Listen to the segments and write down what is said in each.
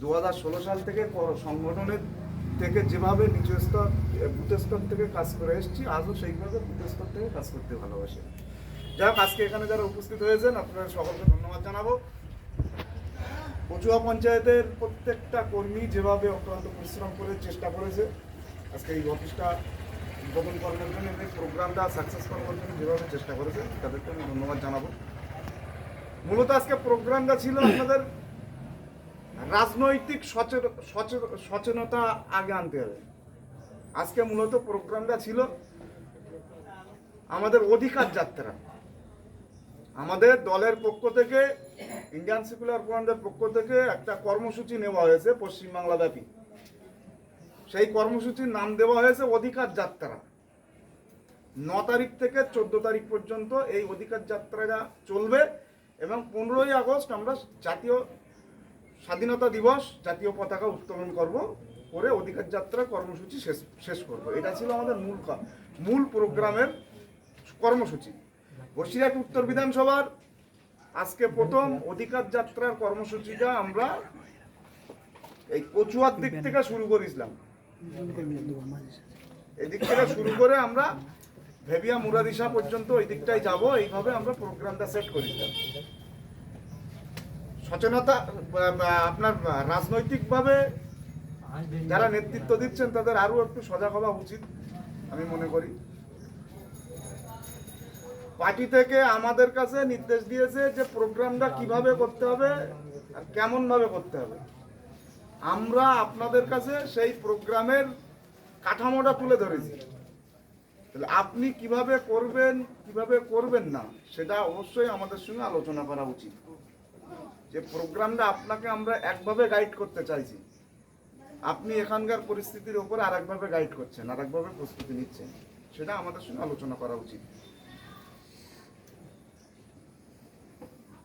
দু হাজার ষোলো সাল থেকে সংগঠনের থেকে যেভাবে নিচু স্তর বুথ স্তর থেকে কাজ করে এসেছি, আজও সেইভাবে বুথ স্তর থেকে কাজ করতে ভালোবাসি। যাই হোক, আজকে এখানে যারা উপস্থিত হয়েছেন, আপনাদের সকলকে ধন্যবাদ জানাব। কচুয়া পঞ্চায়েতের প্রত্যেকটা কর্মী যেভাবে অক্লান্ত পরিশ্রম করে চেষ্টা করেছে, আজকে এই অফিসটা উদ্বোধন করার জন্য, এই প্রোগ্রামটা সাকসেস করার জন্য যেভাবে চেষ্টা করেছে তাদেরকে আমি ধন্যবাদ জানাব। মূলত আজকে প্রোগ্রামটা ছিল আপনাদের রাজনৈতিক সচেত- সচেত- সচেতনতা আগে আনতে হবে। আজকে মূলত প্রোগ্রামটা ছিল আমাদের অধিকার যাত্রা। আমাদের দলের পক্ষ থেকে, ইন্ডিয়ান সেকুলার ফ্রন্টের পক্ষ থেকে একটা কর্মসূচি নেওয়া হয়েছে পশ্চিমবাংলা ব্যাপী। সেই কর্মসূচির নাম দেওয়া হয়েছে অধিকার যাত্রা। ন তারিখ থেকে চোদ্দ তারিখ পর্যন্ত এই অধিকার যাত্রাটা চলবে এবং পনেরোই আগস্ট আমরা জাতীয় স্বাধীনতা দিবস জাতীয় পতাকা উত্তোলন করব, করে অধিকার যাত্রা কর্মসূচি শেষ শেষ করব। এটা ছিল আমাদের মূল মূল প্রোগ্রামের কর্মসূচি। বসিরহাট উত্তর বিধানসভার আজকে প্রথম অধিকার যাত্রার কর্মসূচিটা আমরা এই কচুয়ার দিক থেকে শুরু করেছিলাম। এদিক থেকে শুরু করে আমরা ভেবিয়া মুরাদিশা পর্যন্ত ওই দিকটাই যাব, এইভাবে আমরা প্রোগ্রামটা সেট করেছিলাম। সচেতনতা আপনার রাজনৈতিকভাবে যারা নেতৃত্ব দিচ্ছেন তাদের আরও একটু সজাগ হওয়া উচিত, আমি মনে করি। পার্টি থেকে আমাদের কাছে নির্দেশ দিয়েছে যে প্রোগ্রামটা কীভাবে করতে হবে আর কেমন ভাবে করতে হবে। আমরা আপনাদের কাছে সেই প্রোগ্রামের কাঠামোটা তুলে ধরেছি। তাহলে আপনি কীভাবে করবেন কীভাবে করবেন না, সেটা অবশ্যই আমাদের সঙ্গে আলোচনা করা উচিত। যে প্রোগ্রামটা আপনাকে আমরা একভাবে গাইড করতে চাইছি। আপনি এখানকার পরিস্থিতির উপর আর একভাবে গাইড করছেন আর একভাবে প্রস্তুতি নিচ্ছেন। সেটা আমাদের সঙ্গে আলোচনা করা উচিত।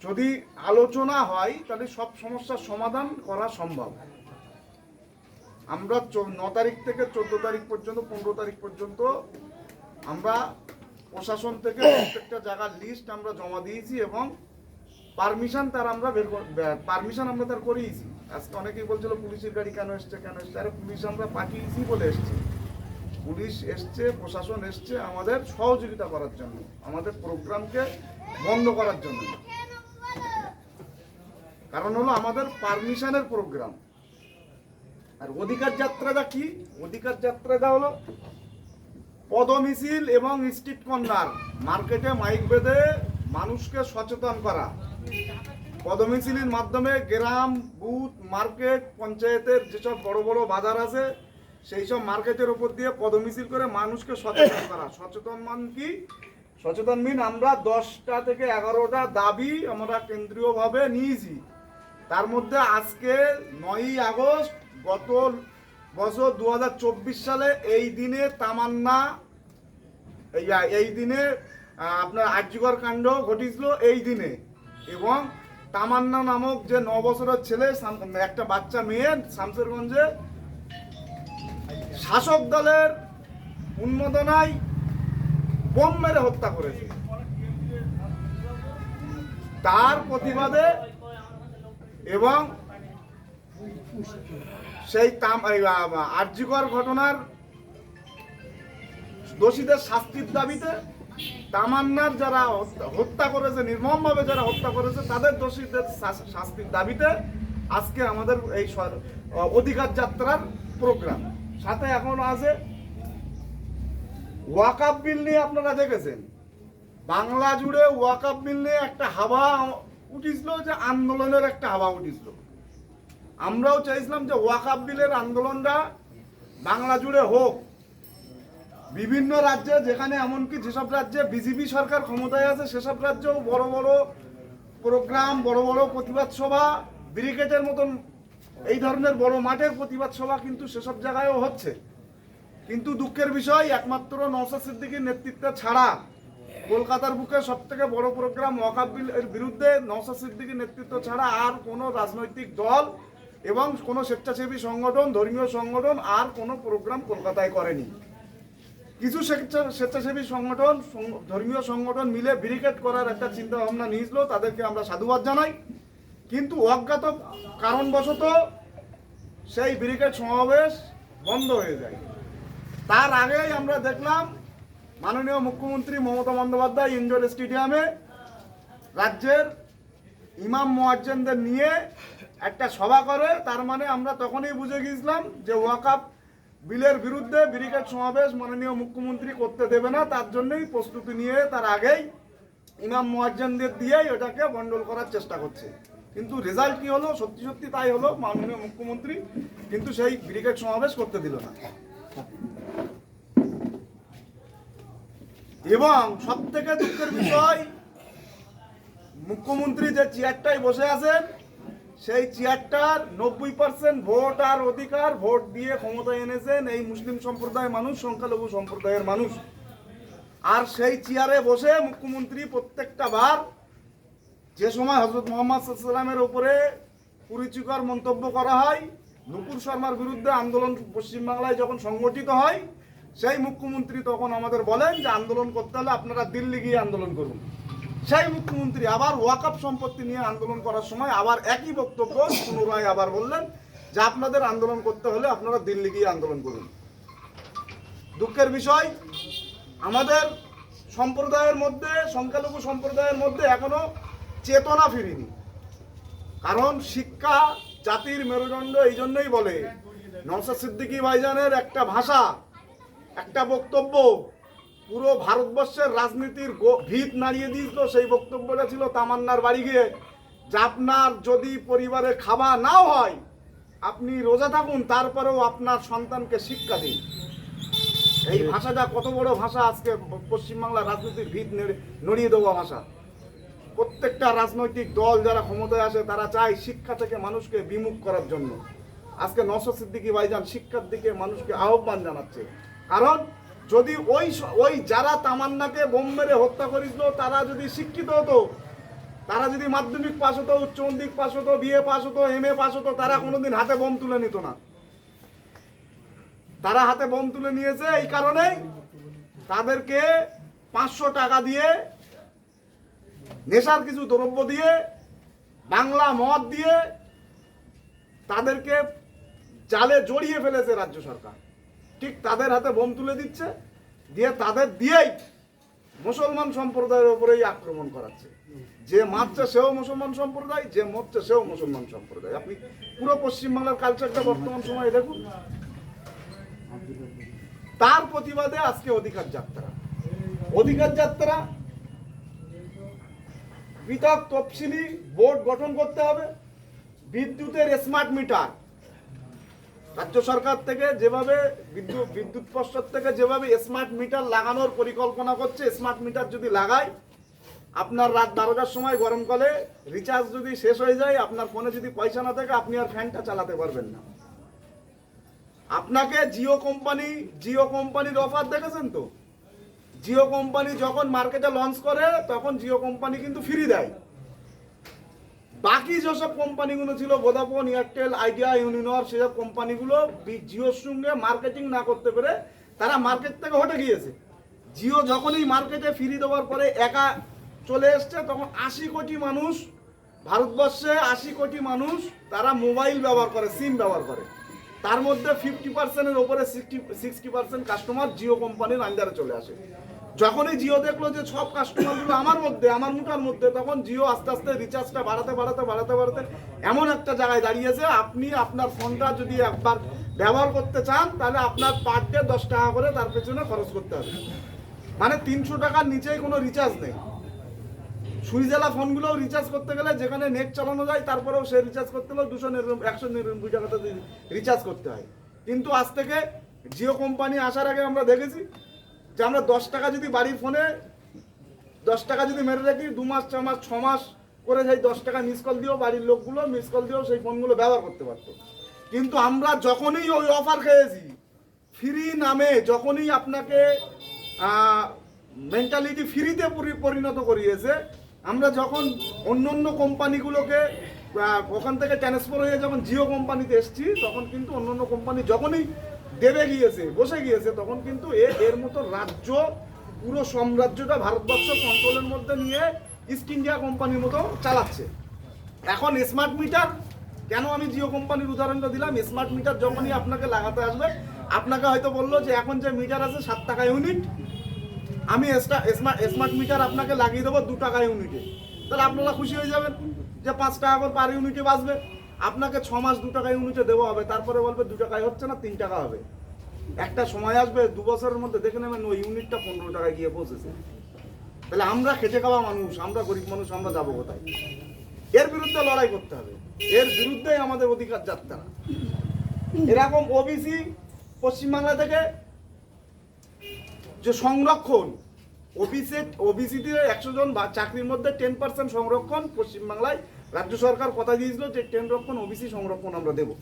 যদি আলোচনা হয়, তাহলে সব সমস্যার সমাধান করা সম্ভব। আমরা ন তারিখ থেকে চোদ্দ তারিখ পর্যন্ত, পনেরো তারিখ পর্যন্ত আমরা প্রশাসন থেকে প্রত্যেকটা জায়গার লিস্ট আমরা জমা দিয়েছি এবং পারমিশন তার আমরা বের পারমিশন আমরা তার করিয়েছি। আজকে অনেকেই বলছিল, পুলিশের গাড়ি কেন এসছে কেন এসছে? আরে, পুলিশ আমরা পাঠিয়েছি বলে এসছে। পুলিশ এসছে, প্রশাসন এসছে আমাদের সহযোগিতা করার জন্য, আমাদের প্রোগ্রামকে বন্ধ করার জন্য। কারণ হলো আমাদের পারমিশনের প্রোগ্রাম। আর অধিকার যাত্রাটা কি? অধিকার যাত্রাটা হলো পদমিছিল এবং স্ট্রিট কর্নার, মার্কেটে মাইক বেঁধে মানুষকে সচেতন করা। পদমিছিলের মাধ্যমে গ্রাম, বুথ, মার্কেট, পঞ্চায়েতের যেসব বড় বড় বাজার আছে, সেই সব মার্কেটের উপর দিয়ে পদমিছিল করে মানুষকে সচেতন করা। সচেতন মান কি? সচেতন মিন আমরা দশটা থেকে এগারোটা দাবি আমরা কেন্দ্রীয়ভাবে নিয়েছি। তার মধ্যে আজকে নয়ই আগস্ট গত বছর দু হাজার চব্বিশ সালে এই দিনে তামান্না, এই এই দিনে আপনার আর্যকর কাণ্ড ঘটিছিল এই দিনে। এবং তামান্না নামক যে ন বছরের ছেলে একটা বাচ্চা মেয়ে শামসেরগঞ্জে শাসক দলের উন্মোদনায় বোম মেরে হত্যা করেছে। তার প্রতিবাদে এবং সেই তাম আর্যিকর ঘটনার দোষীদের শাস্তির দাবিতে তামান্নার যারা হত্যা- করেছে, নির্মমভাবে যারা হত্যা করেছে, তাদের দোষীদের শাস্তির দাবিতে আজকে আমাদের এই অধিকার যাত্রার প্রোগ্রাম। সাথে এখন আছে ওয়াকাপ বিল নিয়ে আপনারা দেখেছেন। বাংলা জুড়ে ওয়াকাপ বিল নিয়ে একটা হাওয়া উঠিছিল যে আন্দোলনের একটা হাওয়া উঠিছিল। আমরাও চাইছিলাম যে ওয়াকাপ বিলের আন্দোলনটা বাংলা জুড়ে হোক বিভিন্ন রাজ্যে যেখানে এমনকি যেসব রাজ্যে বিজেপি সরকার ক্ষমতায় আছে, সেসব রাজ্যেও বড় বড় প্রোগ্রাম, বড় বড় প্রতিবাদ সভা ব্রিগেডের মতন এই ধরনের বড় মাঠের প্রতিবাদ সভা কিন্তু সেসব জায়গায়ও হচ্ছে। কিন্তু দুঃখের বিষয়, একমাত্র নওসাদ সিদ্দিকীর নেতৃত্বে ছাড়া কলকাতার বুকে সব থেকে বড় প্রোগ্রাম ওয়াকাব এর বিরুদ্ধে নওসাদ সিদ্দিকীর নেতৃত্ব ছাড়া আর কোনো রাজনৈতিক দল এবং কোনো স্বেচ্ছাসেবী সংগঠন, ধর্মীয় সংগঠন আর কোনো প্রোগ্রাম কলকাতায় করেনি। কিছু স্বেচ্ছাসেবী সংগঠন ধর্মীয় সংগঠন মিলে ব্যারিকেড করার একটা চিন্তা ভাবনা নিয়েছিল তাদেরকে আমরা সাধুবাদ জানাই। কিন্তু অজ্ঞাত কারণবশত সেই ব্রিগেড সমাবেশ বন্ধ হয়ে যায়। তার আগেই আমরা দেখলাম মাননীয় মুখ্যমন্ত্রী মমতা বন্দ্যোপাধ্যায় ইন্ডোর স্টেডিয়ামে রাজ্যের ইমাম মোয়াজ্জেনদের নিয়ে একটা সভা করে, তার মানে আমরা তখনই বুঝে গিয়েছিলাম যে ওয়াকাপ বিলের বিরুদ্ধে ব্রিগেড সমাবেশ মাননীয় মুখ্যমন্ত্রী করতে দেবে না, তার জন্যই প্রস্তুতি নিয়ে তার আগেই ইমাম মোয়াজ্জেনদের দিয়েই ওটাকে বন্ডল করার চেষ্টা করছে। কিন্তু রেজাল্ট কি হলো? সত্যি সত্যি তাই হলো, মাননীয় মুখ্যমন্ত্রী কিন্তু সেই ব্রিগেড সমাবেশ করতে দিল না। এবং সব থেকে দুঃখের বিষয়, মুখ্যমন্ত্রী যে চেয়ারটায় বসে আছেন সেই চেয়ারটার নব্বই পার্সেন্ট ভোট আর অধিকার, ভোট দিয়ে ক্ষমতায় এনেছেন এই মুসলিম সম্প্রদায়ের মানুষ, সংখ্যালঘু সম্প্রদায়ের মানুষ। আর সেই চেয়ারে বসে মুখ্যমন্ত্রী প্রত্যেকটা বার যে সময় হজরত মোহাম্মদ সাল্লামের উপরে কুরুচিকর মন্তব্য করা হয়, নুপুর শর্মার বিরুদ্ধে আন্দোলন পশ্চিমবাংলায় যখন সংগঠিত হয়, সেই মুখ্যমন্ত্রী তখন আমাদের বলেন যে, আন্দোলন করতে হলে আপনারা দিল্লি গিয়ে আন্দোলন করুন। সেই মুখ্যমন্ত্রী আবার ওয়াকআপ সম্পত্তি নিয়ে আন্দোলন করার সময় আবার একই বক্তব্য পুনরায় আবার বললেন যে আপনাদের আন্দোলন করতে হলে আপনারা দিল্লি গিয়ে আন্দোলন করুন। দুঃখের বিষয়, আমাদের সম্প্রদায়ের মধ্যে, সংখ্যালঘু সম্প্রদায়ের মধ্যে এখনও চেতনা ফিরিনি। কারণ শিক্ষা জাতির মেরুদণ্ড এই জন্যই বলে নওসাদ সিদ্দিকী ভাইজানের একটা ভাষা, একটা বক্তব্য পুরো ভারতবর্ষের রাজনীতির ভিত নাড়িয়ে দিয়েছিল সেই বক্তব্যটা ছিল তামান্নার বাড়ি গিয়ে যে আপনার যদি পরিবারে খাবার নাও হয় আপনি রোজা থাকুন তারপরেও আপনার সন্তানকে শিক্ষা দিন। এই ভাষাটা কত বড় ভাষা আজকে পশ্চিমবাংলার রাজনীতির ভিত নড়িয়ে দেওয়া ভাষা। প্রত্যেকটা রাজনৈতিক দল যারা ক্ষমতায় আসে তারা চায় শিক্ষা থেকে মানুষকে বিমুখ করার জন্য। আজকে নশো সিদ্দিকি ভাইজান শিক্ষার দিকে মানুষকে আহ্বান জানাচ্ছে। কারণ যদি ওই ওই যারা তামান্নাকে বোম মেরে হত্যা করেছিল, তারা যদি শিক্ষিত হতো, তারা যদি মাধ্যমিক পাস হতো, উচ্চ মাধ্যমিক পাস হতো বিএ পাস হতো এম এ পাস হতো, তারা কোনোদিন হাতে বোম তুলে নিত না। তারা হাতে বোম তুলে নিয়েছে এই কারণেই তাদেরকে পাঁচশো টাকা দিয়ে নেশার কিছু দ্রব্য দিয়ে, বাংলা মদ দিয়ে তাদেরকে জালে জড়িয়ে ফেলেছে রাজ্য সরকার। ঠিক তাদের হাতে বোম তুলে দিচ্ছে, দিয়ে তাদের দিয়েই মুসলমান সম্প্রদায়ের উপরেই আক্রমণ করাচ্ছে। যে মারছে সেও মুসলমান সম্প্রদায়, যে মরছে সেও মুসলমান সম্প্রদায়। আপনি পুরো পশ্চিমবাংলার কালচারটা বর্তমান সময়ে দেখুন। তার প্রতিবাদে আজকে অধিকার যাত্রা। অধিকার যাত্রা, পৃথক তফসিলি বোর্ড গঠন করতে হবে। বিদ্যুতের স্মার্ট মিটার রাজ্য সরকার থেকে যেভাবে বিদ্যুৎ বিদ্যুৎ পর্ষদ থেকে যেভাবে স্মার্ট মিটার লাগানোর পরিকল্পনা করছে স্মার্ট মিটার যদি লাগায়, আপনার রাত বারোটার সময় গরমকালে রিচার্জ যদি শেষ হয়ে যায়, আপনার ফোনে যদি পয়সা না থাকে, আপনি আর ফ্যানটা চালাতে পারবেন না। আপনাকে জিও কোম্পানি, জিও কোম্পানির অফার দেখেছেন তো? জিও কোম্পানি যখন মার্কেটে লঞ্চ করে, তখন জিও কোম্পানি কিন্তু ফ্রি দেয়। বাকি যেসব কোম্পানিগুলো ছিল ভোদাফোন এয়ারটেল আইডিয়া ইউনিনর সেসব কোম্পানিগুলো জিওর সঙ্গে মার্কেটিং না করতে পেরে তারা মার্কেট থেকে হটে গিয়েছে। জিও যখনই মার্কেটে ফ্রি দেওয়ার পরে একা চলে এসছে, তখন আশি কোটি মানুষ, ভারতবর্ষে আশি কোটি মানুষ তারা মোবাইল ব্যবহার করে সিম ব্যবহার করে। তার মধ্যে ফিফটি পার্সেন্টের ওপরে sixty sixty percent customer Jio কোম্পানির আন্ডারে চলে আসে। যখনই জিও দেখল যে সব কাস্টমারগুলো আমার মধ্যে, আমার মুঠার মধ্যে, তখন জিও আস্তে আস্তে রিচার্জটা বাড়াতে বাড়াতে বাড়াতে বাড়াতে এমন একটা জায়গায় দাঁড়িয়েছে, আপনি আপনার ফোনটা যদি একবার ব্যবহার করতে চান, তাহলে আপনার পার ডে দশ টাকা করে তার পেছনে খরচ করতে হবে। মানে তিনশো টাকার নিচেই কোনো রিচার্জ নেই। সুইজেলা ফোনগুলোও রিচার্জ করতে গেলে যেখানে নেট চালানো যায়, তারপরেও সে রিচার্জ করতে হলেও দুশো একশো নিরানব্বই টাকাতে রিচার্জ করতে হয়। কিন্তু আজ থেকে জিও কোম্পানি আসার আগে আমরা দেখেছি যে আমরা দশ টাকা যদি বাড়ির ফোনে দশ টাকা যদি মেরে রাখি, দু মাস, ছ মাস ছ মাস করে সেই দশ টাকা মিস কল দিয়েও বাড়ির লোকগুলো মিস কল দিয়েও সেই ফোনগুলো ব্যবহার করতে পারতো। কিন্তু আমরা যখনই ওই অফার খেয়েছি ফ্রি নামে যখনই আপনাকে মেন্টালিটি ফ্রিতে পরিণত করিয়েছে, আমরা যখন অন্য অন্য কোম্পানিগুলোকে ওখান থেকে ট্রান্সফার হয়ে যখন জিও কোম্পানিতে এসছি, তখন কিন্তু অন্য অন্য কোম্পানি যখনই দেবে গিয়েছে, বসে গিয়েছে, তখন কিন্তু এ, এর মতো রাজ্য, পুরো সাম্রাজ্যটা ভারতবর্ষ কন্ট্রোলের মধ্যে নিয়ে ইস্ট ইন্ডিয়া কোম্পানির মতো চালাচ্ছে। এখন স্মার্ট মিটার কেন আমি জিও কোম্পানির উদাহরণটা দিলাম? স্মার্ট মিটার যখনই আপনাকে লাগাতে আসবে, আপনাকে হয়তো বলল যে এখন যে মিটার আছে সাত টাকা ইউনিট আমি স্মার্ট স্মার্ট মিটার আপনাকে লাগিয়ে দেবো দু টাকা ইউনিটে তাহলে আপনারা খুশি হয়ে যাবেন যে পাঁচ টাকা করে পার ইউনিটে বাঁচবে। আপনাকে ছ মাস দু টাকা ইউনিটে দেওয়া হবে, তারপরে বলবে দু টাকায় হচ্ছে না, তিন টাকা হবে। একটা সময় আসবে, দু বছরের মধ্যে দেখে নেবেন ওই ইউনিটটা পনেরো টাকায় গিয়ে পৌঁছেছে। তাহলে আমরা খেটে খাওয়া মানুষ, আমরা গরিব মানুষ, আমরা যাব কোথায়? এর বিরুদ্ধে লড়াই করতে হবে। এর বিরুদ্ধেই আমাদের অধিকার যাত্রা। এরকম ওবিসি পশ্চিমবাংলা থেকে যে সংরক্ষণ ওবিসি ওবিসিতে একশো জন চাকরির মধ্যে টেন পার্সেন্ট সংরক্ষণ পশ্চিমবাংলায় রাজ্য সরকার কথা দিয়েছিল যে টেন রক্ষণ ওবিসি সংরক্ষণ আমরা দেব।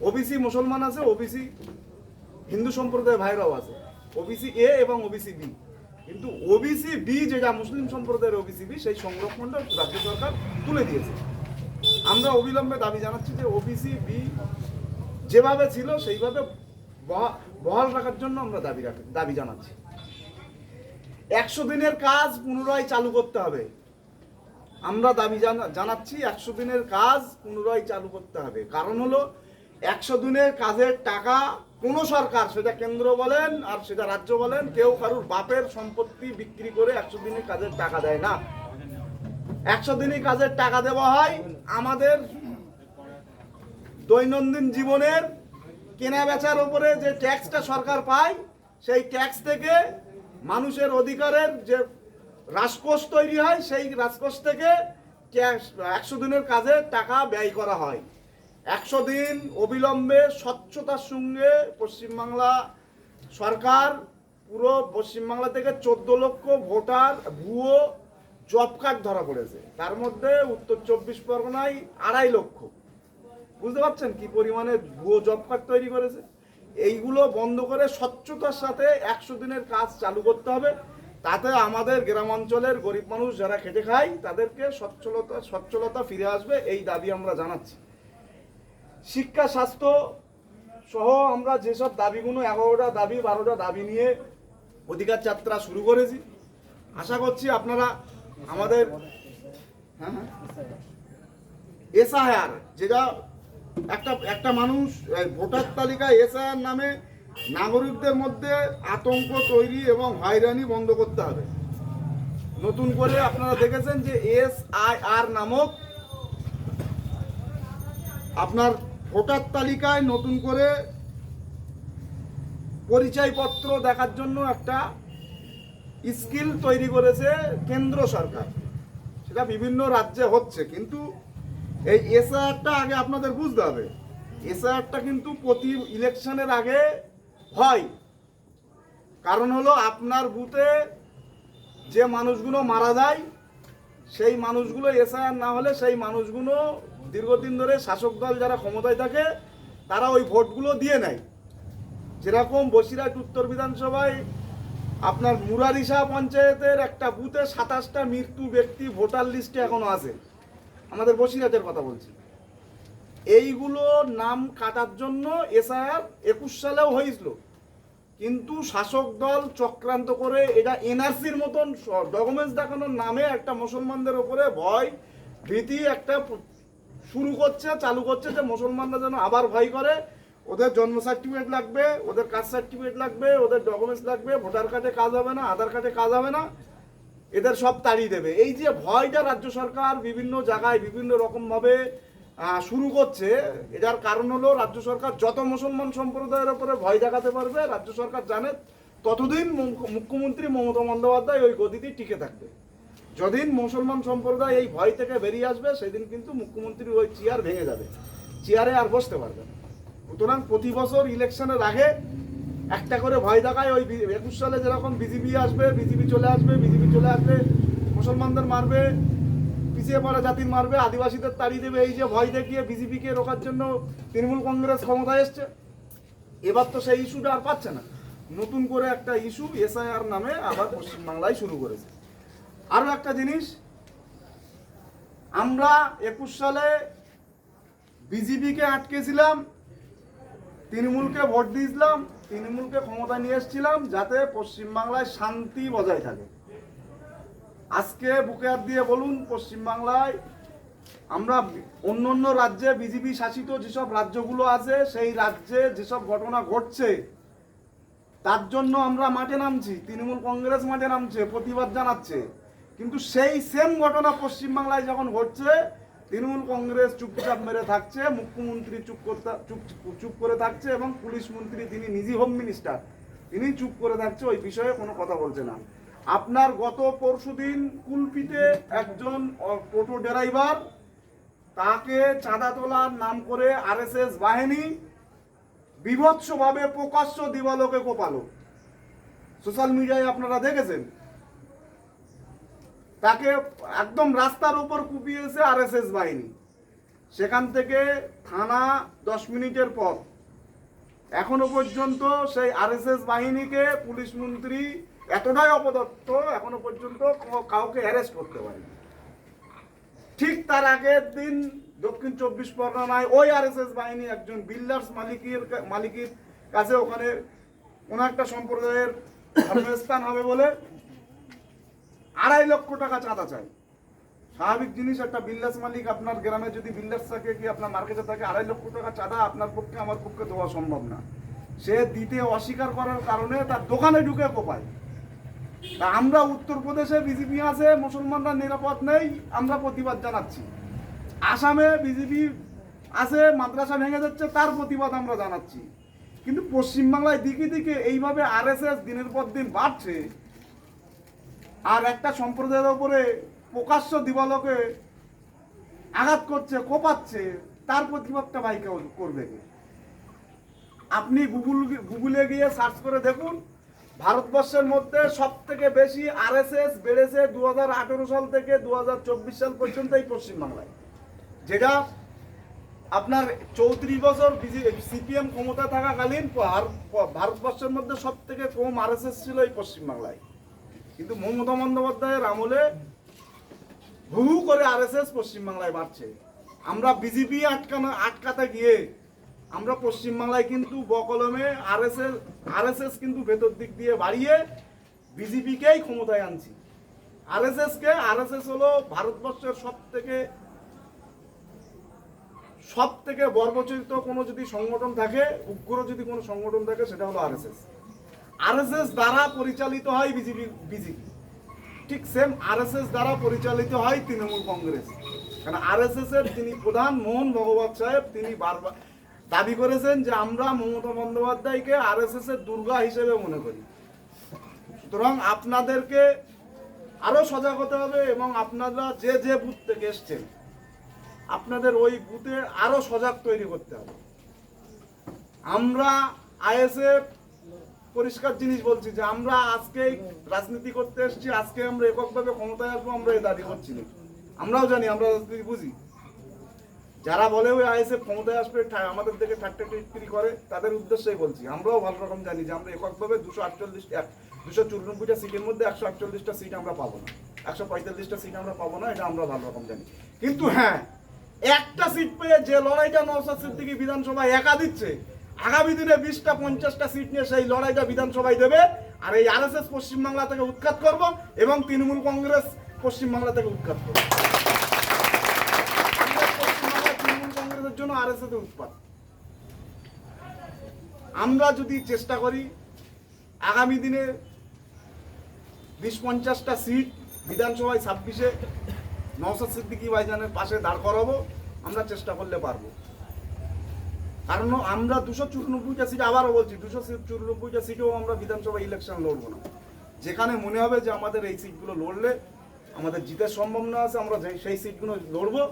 ওবিসি মুসলমান আছে ওবিসি হিন্দু সম্প্রদায়ের ভাইরাও আছে। ওবিসি এ এবং ওবিসি বি কিন্তু ওবিসি বি যেটা মুসলিম সম্প্রদায়ের ওবিসি বি সেই সংরক্ষণটা রাজ্য সরকার তুলে দিয়েছে। আমরা অবিলম্বে দাবি জানাচ্ছি যে ওবিসি বি যেভাবে ছিল, সেইভাবে বহা- বহাল রাখার জন্য আমরা দাবি রাখি দাবি জানাচ্ছি। একশো দিনের কাজ পুনরায় চালু করতে হবে। আমরা দাবি জানা- জানাচ্ছি একশো দিনের কাজ পুনরায় চালু করতে হবে। কারণ হলো, একশো দিনের কাজের টাকা কোনো সরকার, সেটা কেন্দ্র বলেন আর সেটা রাজ্য বলেন, কেউ কারুর বাপের সম্পত্তি বিক্রি করে একশো দিনের কাজের টাকা দেয় না। একশো দিনই কাজের টাকা দেওয়া হয় আমাদের দৈনন্দিন জীবনের কেনা বেচার উপরে যে ট্যাক্সটা সরকার পায়, সেই ট্যাক্স থেকে মানুষের অধিকারের যে রাজকোষ তৈরি হয়, সেই রাজকোষ থেকে একশো দিনের কাজে টাকা ব্যয় করা হয়। একশো দিন অবিলম্বে স্বচ্ছতার সঙ্গে পশ্চিমবাংলা সরকার, পুরো পশ্চিমবাংলা থেকে চোদ্দ লক্ষ ভোটার, ভুয়ো জব কার্ড ধরা পড়েছে। তার মধ্যে উত্তর চব্বিশ পরগনায় আড়াই লক্ষ। বুঝতে পারছেন কি পরিমাণে ভুয়ো জব কার্ড তৈরি করেছে? এইগুলো বন্ধ করে স্বচ্ছতার সাথে একশো দিনের কাজ চালু করতে হবে। তাতে আমাদের গ্রামাঞ্চলের গরিব মানুষ যারা খেটে খায়, তাদেরকে সচ্ছলতা সচ্ছলতা ফিরে আসবে, এই দাবি আমরা জানাচ্ছি। শিক্ষা, স্বাস্থ্য সহ আমরা যেসব দাবিগুলো, এগারোটা দাবি, বারোটা দাবি নিয়ে অধিকার যাত্রা শুরু করেছি। আশা করছি আপনারা আমাদের হ্যাঁ হ্যাঁ। এসআইআর, যেটা একটা একটা মানুষ ভোটার তালিকায় এসআইআর নামে নাগরিকদের মধ্যে আতঙ্ক তৈরি এবং হয়রানি বন্ধ করতে হবে। নতুন করে আপনারা দেখেছেন যে এস আই আর নামক আপনার ভোটার তালিকায় নতুন করে পরিচয়পত্র দেখার জন্য একটা স্কিল তৈরি করেছে কেন্দ্র সরকার। সেটা বিভিন্ন রাজ্যে হচ্ছে, কিন্তু এই এসআইআরটা আগে আপনাদের বুঝতে হবে। এসআইআরটা কিন্তু প্রতি ইলেকশনের আগে হয়। কারণ হলো আপনার বুথে যে মানুষগুলো মারা যায়, সেই মানুষগুলো এসআইআর না হলে সেই মানুষগুলো দীর্ঘদিন ধরে শাসক দল যারা ক্ষমতায় থাকে, তারা ওই ভোটগুলো দিয়ে নেয়। যেরকম বসিরহাট উত্তর বিধানসভায় আপনার মুরারিশা পঞ্চায়েতের একটা বুথে সাতাশটা মৃত্যু ব্যক্তি ভোটার লিস্টে এখনও আছে। আমাদের বসিরহাটের কথা বলছি। এইগুলো নাম কাটার জন্য এসআইআর একুশ সালেও হয়েছিল। কিন্তু শাসক দল চক্রান্ত করে এটা এনআরসির মতন ডকুমেন্টস দেখানোর নামে একটা মুসলমানদের ওপরে ভয়, ভীতি একটা শুরু করছে, চালু করছে যে মুসলমানরা যেন আবার ভয় করে। ওদের জন্ম সার্টিফিকেট লাগবে, ওদের কাস্ট সার্টিফিকেট লাগবে, ওদের ডকুমেন্টস লাগবে ভোটার কার্ডে কাজ হবে না, আধার কার্ডে কাজ হবে না। এদের সব তাড়িয়ে দেবে। এই যে ভয়টা রাজ্য সরকার বিভিন্ন জায়গায় বিভিন্ন রকমভাবে শুরু করছে। এটার কারণ হলো রাজ্য সরকার যত মুসলমান সম্প্রদায়ের উপরে ভয় দেখাতে পারবে, রাজ্য সরকার জানে ততদিন মুখ্যমন্ত্রী মমতা বন্দ্যোপাধ্যায় ওই গদিতেই টিকে থাকবে। যদিন মুসলমান সম্প্রদায় এই ভয় থেকে বেরিয়ে আসবে, সেদিন কিন্তু মুখ্যমন্ত্রী ওই চেয়ার ভেঙে যাবে। চেয়ারে আর বসতে পারবে না। সুতরাং প্রতি বছর ইলেকশনের আগে একটা করে ভয় দেখায় ওই একুশ সালে যেরকম বিজেপি আসবে বিজেপি চলে আসবে বিজেপি চলে আসবে, মুসলমানদের মারবে পিছিয়ে পড়া জাতির মারবে, আদিবাসীদের তাড়িয়ে দেবে, এই যে ভয় দেখিয়ে বিজেপিকে রোখার জন্য তৃণমূল কংগ্রেস ক্ষমতায় এসছে। এবার তো সেই ইস্যুটা আর পাচ্ছে না। নতুন করে একটা ইস্যু এসআইআর নামে আবার পশ্চিমবাংলায় শুরু করেছে। আরও একটা জিনিস, আমরা একুশ সালে বিজেপিকে আটকেছিলাম, তৃণমূলকে ভোট দিয়েছিলাম, তৃণমূলকে ক্ষমতা নিয়ে এসেছিলাম যাতে পশ্চিমবাংলায় শান্তি বজায় থাকে। আজকে বুকে হাত দিয়ে বলুন পশ্চিমবাংলায় আমরা অন্য অন্য রাজ্যে বিজেপি শাসিত যেসব রাজ্যগুলো আছে, সেই রাজ্যে যেসব ঘটনা ঘটছে, তার জন্য আমরা মাঠে নামছি, তৃণমূল কংগ্রেস মাঠে নামছে, প্রতিবাদ জানাচ্ছে। কিন্তু সেই সেম ঘটনা পশ্চিমবাংলায় যখন ঘটছে, তৃণমূল কংগ্রেস চুপচাপ মেরে থাকছে, মুখ্যমন্ত্রী চুপ করতে, চুপ চুপ করে থাকছে এবং পুলিশ মন্ত্রী, তিনি নিজেই হোম মিনিস্টার তিনি চুপ করে থাকছে, ওই বিষয়ে কোনো কথা বলছে না। আপনার গত পরশুদিন কুলপিতে একজন টোটো ড্রাইভার, তাকে চাঁদা তোলার নাম করে আরএসএস বাহিনী বিভৎসভাবে প্রকাশ্য দিবালোকে কোপালো। সোশ্যাল মিডিয়ায় আপনারা দেখেছেন। তাকে একদম রাস্তার উপর কুপিয়েছে আরএসএস বাহিনী। সেখান থেকে থানা দশ মিনিটের পর। এখনও পর্যন্ত সেই আরএসএস বাহিনীকে পুলিশ মন্ত্রী এতটাই অপদত্ত এখনও পর্যন্ত কাউকে অ্যারেস্ট করতে পারেনি। ঠিক তার আগের দিন দক্ষিণ চব্বিশ পরগনায় ওই আরএসএস বাহিনী একজন বিল্ডার্স মালিকের মালিকের কাছে ওখানে কোনো একটা সম্প্রদায়ের ধর্মস্থান হবে বলে আড়াই লক্ষ টাকা চাঁদা চাই। স্বাভাবিক জিনিস, একটা বিল্ডার্স মালিক আপনার গ্রামে যদি বিল্ডার্স থাকে কি আপনার মার্কেটে থাকে, আড়াই লক্ষ টাকা চাঁদা আপনার পক্ষে, আমার পক্ষে দেওয়া সম্ভব না। সে দিতে অস্বীকার করার কারণে তার দোকানে ঢুকে কোপায়। আমরা উত্তরপ্রদেশে বিজেপি আছে, মুসলমানরা নিরাপদ নেই, আমরা প্রতিবাদ জানাচ্ছি। আসামে বিজেপি আছে, মাদ্রাসা ভেঙে যাচ্ছে, তার প্রতিবাদ আমরা জানাচ্ছি। কিন্তু পশ্চিমবাংলায় দিকে দিকে এইভাবে আরএসএস দিনের পর দিন বাড়ছে, আর একটা সম্প্রদায়ের উপরে প্রকাশ্য দিবালোকে আঘাত করছে, কোপাচ্ছে, তার প্রতিবাদটা ভাই করবে আপনি গুগল গুগলে গিয়ে সার্চ করে দেখুন ভারতবর্ষের মধ্যে সব থেকে বেশি আরএসএস বেড়েছে দু হাজার আঠারো সাল থেকে দু হাজার চব্বিশ সাল পর্যন্ত এই পশ্চিমবাংলায়, যেটা আপনার চৌত্রিশ বছর সিপিএম ক্ষমতা থাকাকালীন ভার- ভারতবর্ষের মধ্যে সব থেকে কম আরএসএস ছিল এই পশ্চিমবাংলায়। কিন্তু মমতা বন্দ্যোপাধ্যায়ের আমলে হু করে আরএসএস পশ্চিমবাংলায় বাড়ছে। আমরা বিজেপি আটকানো আটকাতে গিয়ে আমরা পশ্চিমবাংলায় কিন্তু বকলমে আরএসএস আরএসএস কিন্তু ভেতর দিক দিয়ে বাড়িয়ে বিজেপিকেই ক্ষমতায় আনছি। আরএসএস কে আরএসএস হলো ভারতবর্ষের সব থেকে সব থেকে বর্বচিত কোনো যদি সংগঠন থাকে, উগ্র যদি কোনো সংগঠন থাকে, সেটা হলো আরএসএস। আরএসএস দ্বারা পরিচালিত হয় বিজেপি বিজেপি। ঠিক সেম আরএসএস দ্বারা পরিচালিত হয় তৃণমূল কংগ্রেস। কারণ আরএসএস এর তিনি প্রধান মোহন ভগবত সাহেব তিনি বারবার দাবি করেছেন যে আমরা মমতা বন্দ্যোপাধ্যায়কে আর এস এর দুর্গা হিসেবে মনে করি। সুতরাং আপনাদেরকে আরও সজাগ হতে হবে এবং আপনারা যে যে বুথ থেকে এসছেন, আপনাদের ওই বুথে আরও সজাগ তৈরি করতে হবে। আমরা আইএসএফ পরিষ্কার জিনিস বলছি যে আমরা আজকে রাজনীতি করতে এসেছি, আজকে আমরা এককভাবে ক্ষমতায় আসব, আমরা এই দাবি করছি না। আমরাও জানি, আমরা রাজনীতি বুঝি। যারা বলে ওই আইএসএফ ক্ষমতায় আসবে আমাদের দিকে ঠাট্টা টিটকিরি করে, তাদের উদ্দেশ্যেই বলছি। আমরাও ভালো রকম জানি যে আমরা এককভাবে দুশো আটচল্লিশ দুশো চুরানব্বইটা সিটের মধ্যে একশো আটচল্লিশটা সিট আমরা পাবো না। একশো পঁয়তাল্লিশটা সিট আমরা পাবো না, এটা আমরা ভালো রকম জানি। কিন্তু হ্যাঁ একটা সিট পেয়ে যে লড়াইটা নওসাদ সিদ্দিকি বিধানসভায় একা দিচ্ছে, আগামী দিনে বিশটা, পঞ্চাশটা সিট নিয়ে সেই লড়াইটা বিধানসভায় দেবে, আর এই আরএসএস পশ্চিমবাংলা থেকে উৎখাত করব এবং তৃণমূল কংগ্রেস পশ্চিমবাংলা থেকে উৎখাত করব আমরা পশ্চিমবাংলায় তৃণমূল উৎপাত। আমরা যদি চেষ্টা করি, আগামী দিনে বিশ পঞ্চাশটা সিট বিধানসভায় ছাব্বিশে নওসাদ সিদ্দিকী ভাইজানের পাশে দাঁড় করাবো, আমরা চেষ্টা করলে পারব। কারণ আমরা দুশো চুরানব্বইটা সিট, আবারও বলছি, দুশো চুরানব্বইটা সিটেও আমরা বিধানসভা ইলেকশন লড়বো না। যেখানে মনে হবে যে আমাদের এই সিটগুলো লড়লে আমাদের জিতের সম্ভাবনা আছে, আমরা সেই সিটগুলো লড়বো।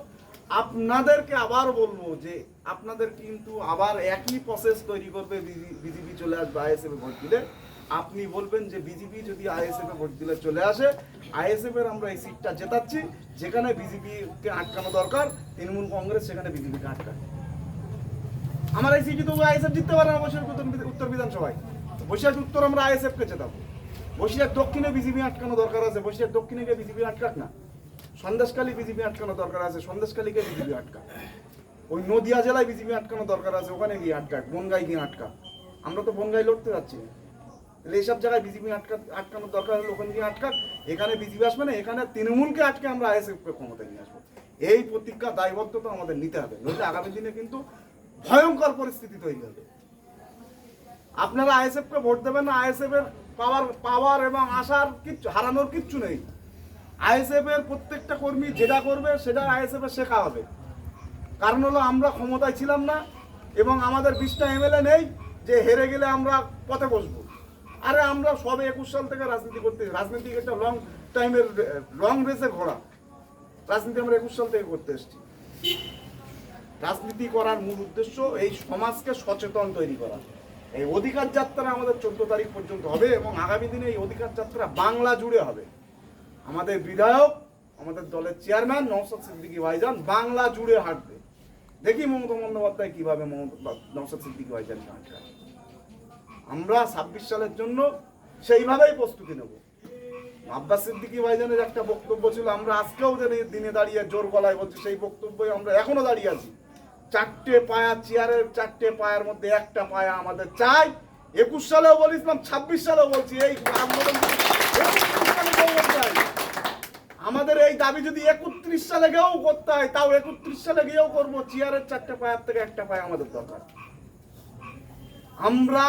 আপনাদেরকে আবার বলব যে আপনাদের কিন্তু আবার একই প্রসেস তৈরি করবে বিজেপি চলে আসবে আইএসএফ ভোট দিলে আপনি বলবেন যে বিজেপি যদি আইএসএফ ভোট দিলে চলে আসে, আইএসএফ এর আমরা এই সিটটা জেতাচ্ছি, যেখানে বিজেপিকে আটকানো দরকার, তৃণমূল কংগ্রেস সেখানে বিজেপিকে আটকায় আমার এই সিটি তো আইএসএফ জিততে পারে না বসিরহাট উত্তর- বিধানসভায়। বসিরহাট উত্তর আমরা আইএসএফ কে জেতাবো। বসিরহাট দক্ষিণে বিজেপি আটকানো দরকার আছে বসিরহাট দক্ষিণে গিয়ে বিজেপি আটকাক না। সন্দেশকালী বিজেপি আটকানো দরকার আছে সন্দেশকালীকে বিজেপি আটকা। ওই নদিয়া জেলায় বিজেপি আটকানো দরকার আছে, ওখানে গিয়ে আটকাক বনগাই গিয়ে আটকা। আমরা তো বনগাই লড়তে যাচ্ছি। তাহলে এইসব জায়গায় বিজেপি আটকা, আটকানোর দরকার হলে ওখানে গিয়ে আটকাক। এখানে বিজেপি আসবে না, এখানে তৃণমূলকে আটকে আমরা আইএসএফ কে ক্ষমতায় নিয়ে আসব। এই প্রতিজ্ঞা, দায়বদ্ধতা আমাদের নিতে হবে, নইলে আগামী দিনে কিন্তু ভয়ঙ্কর পরিস্থিতি তৈরি হবে। আপনারা আইএসএফ কে ভোট দেবেন না, আইএসএফ এর পাওয়ার পাওয়ার এবং আশার কিচ্ছু, হারানোর কিচ্ছু নেই। আইএসএফ এর প্রত্যেকটা কর্মী যেটা করবে, সেটা আইএসএফ এর শেখা হবে। কারণ হলো আমরা ক্ষমতায় ছিলাম না, এবং আমাদের বিশটা এমএলএ নেই যে হেরে গেলে আমরা পথে বসবো। আরে আমরা সবে একুশ সাল থেকে রাজনীতি করতে, রাজনীতি একটা লং টাইমের লং রেসের ঘোড়া। রাজনীতি আমরা একুশ সাল থেকে করতে এসেছি। রাজনীতি করার মূল উদ্দেশ্য এই সমাজকে সচেতন তৈরি করা। এই অধিকার যাত্রা আমাদের চোদ্দ তারিখ পর্যন্ত হবে, এবং আগামী দিনে এই অধিকার যাত্রা বাংলা জুড়ে হবে। আমাদের বিধায়ক, আমাদের দলের চেয়ারম্যান নওশাদ সিদ্দিকী ভাইজান বাংলা জুড়ে হাঁটবে। দেখি মমতা বন্দ্যোপাধ্যায় কীভাবে নওশাদ সিদ্দিকী ভাইজান আমরা ছাব্বিশ সালের জন্য সেইভাবেই প্রস্তুতি নেব। আব্বাস সিদ্দিকী ভাইজানের একটা বক্তব্য ছিল, আমরা আজকেও দিনে দাঁড়িয়ে জোর গলায় বলছি, সেই বক্তব্যই আমরা এখনও দাঁড়িয়ে আছি। চারটে পায়া চেয়ারের, চারটে পায়ার মধ্যে একটা পায়া আমাদের চাই। একুশ সালেও বলেছিলাম ছাব্বিশ সালেও বলছি, এই আন্দোলন 31 সালে চাই আমাদের এই দাবি যদি একত্রিশ সালে গিয়েও করতে হয়, তাও একত্রিশ সালে গিয়েও করব। চেয়ারের চারটে পায়ার থেকে একটা পায়া আমাদের দরকার। আমরা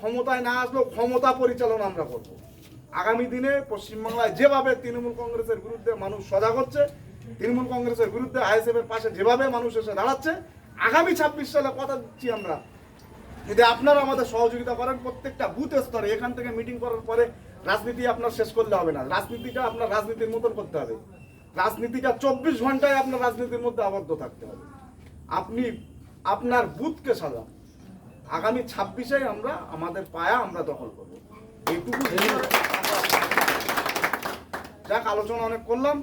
ক্ষমতায় না আসলেও ক্ষমতা পরিচালনা আমরা করব। আগামী দিনে পশ্চিমবাংলায় যেভাবে তৃণমূল কংগ্রেসের বিরুদ্ধে মানুষ সজাগ হচ্ছে, তৃণমূল কংগ্রেসের বিরুদ্ধে আইএসএফ এর পাশে যেভাবে মানুষ এসে দাঁড়াচ্ছে, আগামী ছাব্বিশ সালে কথা দিচ্ছি আমরা। যদি আপনারা আমাদের সহযোগিতা করেন, প্রত্যেকটা বুথ স্তরে, এখান থেকে মিটিং করার পরে রাজনীতি আপনার শেষ করলে হবে না। রাজনীতিটা আপনার রাজনীতির মতন করতে হবে। রাজনীতিটা চব্বিশ ঘন্টায় আপনার রাজনীতির মধ্যে আবদ্ধ থাকতে হবে। আপনি আপনার বুথকে সাজান। আগামী ছাব্বিশে আমরা, আমাদের পায়া আমরা দখল করব। এইটুকু যাক, আলোচনা অনেক করলাম।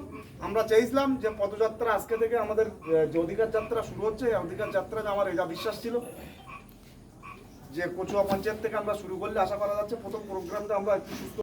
আমরা চাইছিলাম যে পদযাত্রা আজকে থেকে আমাদের, যে অধিকার যাত্রা শুরু হচ্ছে অধিকার যাত্রাতে আমার এটা বিশ্বাস ছিল, যে কচুয়া পঞ্চায়েত থেকে আমরা শুরু করলে আশা করা যাচ্ছে প্রথম প্রোগ্রামটা আমরা একটু সুস্থ